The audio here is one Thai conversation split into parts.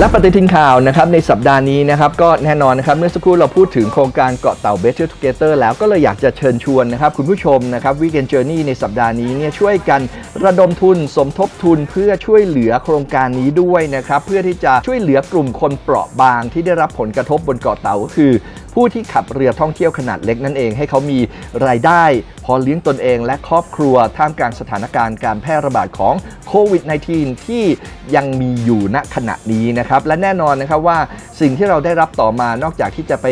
และปฏิทินข่าวนะครับในสัปดาห์นี้นะครับก็แน่นอนนะครับเมื่อสักครู่เราพูดถึงโครงการเกาะเต่า Better Together แล้วก็เลยอยากจะเชิญชวนนะครับคุณผู้ชมนะครับ Weekend Journey ในสัปดาห์นี้เนี่ยช่วยกันระดมทุนสมทบทุนเพื่อช่วยเหลือโครงการนี้ด้วยนะครับเพื่อที่จะช่วยเหลือกลุ่มคนเปราะบางที่ได้รับผลกระทบบนเกาะเต่าก็คือ ผู้ที่ขับเรือท่องเที่ยวขนาดเล็กนั่นเองให้เขามีรายได้ อเลี้ยงตนเองและครอบครัวท่ามกลางสถานการณ์การแพร่ระบาดของโควิด -19 ที่ยังมีอยู่ณขณะนี้นะครับ และแน่นอนนะครับว่าสิ่งที่เราได้รับต่อมานอกจากที่จะไป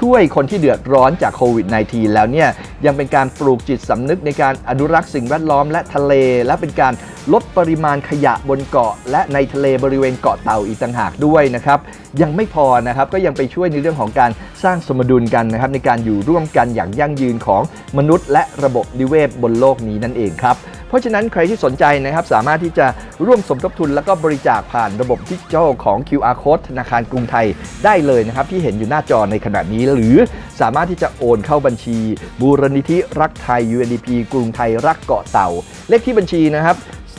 ช่วยคนที่เดือดร้อนจากโควิด -19 แล้วเนี่ยยังเป็นการปลูกจิตสำนึกในการอนุรักษ์สิ่งแวดล้อมและทะเล และเป็นการลดปริมาณขยะบนเกาะ และในทะเลบริเวณเกาะเต่าอีกต่างหากด้วยนะครับ ยังไม่พอนะครับก็ยังไปช่วยในเรื่องของการสร้างสมดุลกันนะครับในการอยู่ร่วมกันอย่างยั่งยืนของมนุษย์และระบบนิเวศบนโลกนี้นั่นเองครับ เพราะฉะนั้นใครที่สนใจนะครับสามารถที่จะร่วมสมทบทุนแล้วก็บริจาคผ่านระบบดิจิทัลของ QR Code ธนาคารกรุงไทยได้เลยนะครับ ที่เห็นอยู่หน้าจอในขณะนี้ หรือสามารถที่จะโอนเข้าบัญชี บูรณิธิรักไทย UNDP กรุงไทยรักเกาะเต่า เลขที่บัญชีนะครับ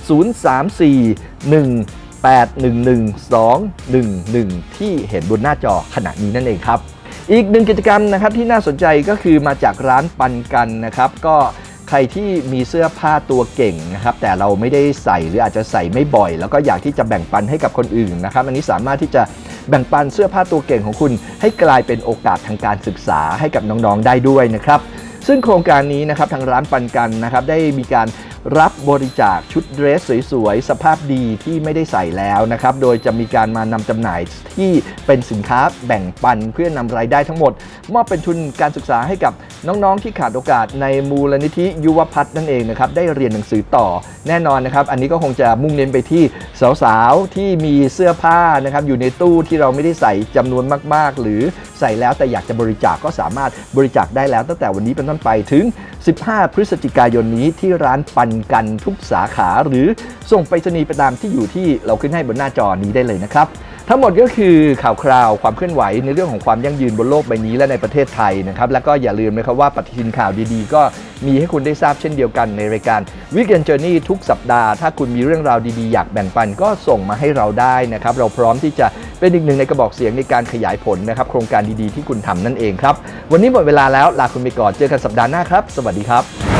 034-1811211 ที่เห็นบนหน้าจอขณะนี้นั่นเองครับ อีกหนึ่งกิจกรรมนะครับที่น่าสนใจก็คือมาจากร้านปันกันนะครับ ก็ใครที่มีเสื้อผ้าตัวเก่งนะครับ แต่เราไม่ได้ใส่หรืออาจจะใส่ไม่บ่อย แล้วก็อยากที่จะแบ่งปันให้กับคนอื่นนะครับ อันนี้สามารถที่จะแบ่งปันเสื้อผ้าตัวเก่งของคุณ ให้กลายเป็นโอกาสทางการศึกษาให้กับน้องๆได้ด้วยนะครับ ซึ่งโครงการนี้นะครับทางร้านปันกันนะครับได้มีการ รับบริจาคชุดเดรสสวยๆ สภาพดีที่ไม่ได้ใส่แล้วนะครับ โดยจะมีการมานำจำหน่ายที่เป็นสินค้าแบ่งปันเพื่อนำรายได้ทั้งหมด มอบเป็นทุนการศึกษาให้กับ น้องๆที่ขาดโอกาสในมูลนิธิยุวพัฒน์นั่นเองนะครับได้เรียนหนังสือต่อแน่นอนนะครับ อันนี้ก็คงจะมุ่งเน้นไปที่สาวๆที่มีเสื้อผ้านะครับอยู่ในตู้ที่เราไม่ได้ใส่จำนวนมากๆ หรือใส่แล้วแต่อยากจะบริจาคก็สามารถบริจาคได้แล้วตั้งแต่วันนี้เป็นต้นไปถึง 15 พฤศจิกายนนี้ที่ร้านปันกันทุกสาขา หรือส่งไปรษณีย์ไปตามที่อยู่ที่เราขึ้นให้บนหน้าจอนี้ได้เลยนะครับ ทั้งหมดก็คือข่าวคราวความเคลื่อนไหวในเรื่องของความยั่งยืนบนโลกใบนี้และในประเทศไทยนะครับ แล้วก็อย่าลืมนะครับว่าปฏิทินข่าวดีๆ ก็มีให้คุณได้ทราบเช่นเดียวกันในรายการ Weekend Journey ทุกสัปดาห์ ถ้าคุณมีเรื่องราวดีๆ อยากแบ่งปันก็ส่งมาให้เราได้นะครับ เราพร้อมที่จะเป็นอีกหนึ่งในกระบอกเสียงในการขยายผลนะครับ โครงการดีๆที่คุณทำนั่นเองครับ วันนี้หมดเวลาแล้วลาคุณไปก่อนเจอกันสัปดาห์หน้าครับ สวัสดีครับ